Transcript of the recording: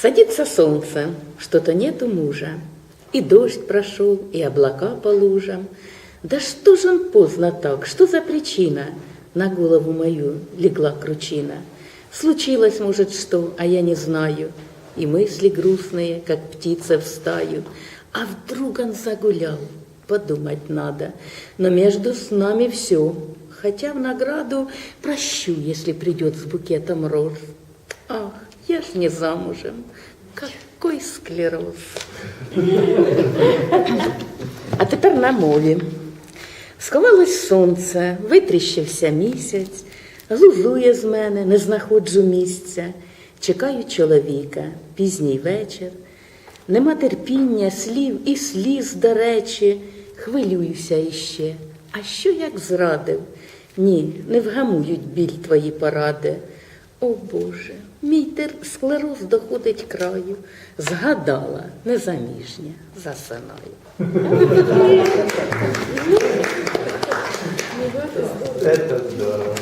Садится солнце, что-то нету мужа. И дождь прошел, и облака по лужам. Да что же он поздно так? Что за причина? На голову мою легла кручина. Случилось, может, что, а я не знаю. И мысли грустные, как птица в стаю. А вдруг он загулял? Подумать надо. Но между с нами все. Хотя в награду прощу, если придет с букетом роз. Я ж не замужем. Какой склероз. А тепер на мові. Сховалось сонце, витріщився місяць, глузує з мене, не знаходжу місця. Чекаю чоловіка, пізній вечір. Нема терпіння, слів і сліз, до речі, хвилююся іще. А що як зрадив? Ні, не вгамують біль твої поради. О Боже, мій склероз доходить краю. Згадала, незаміжня, засинаю. Это здорово.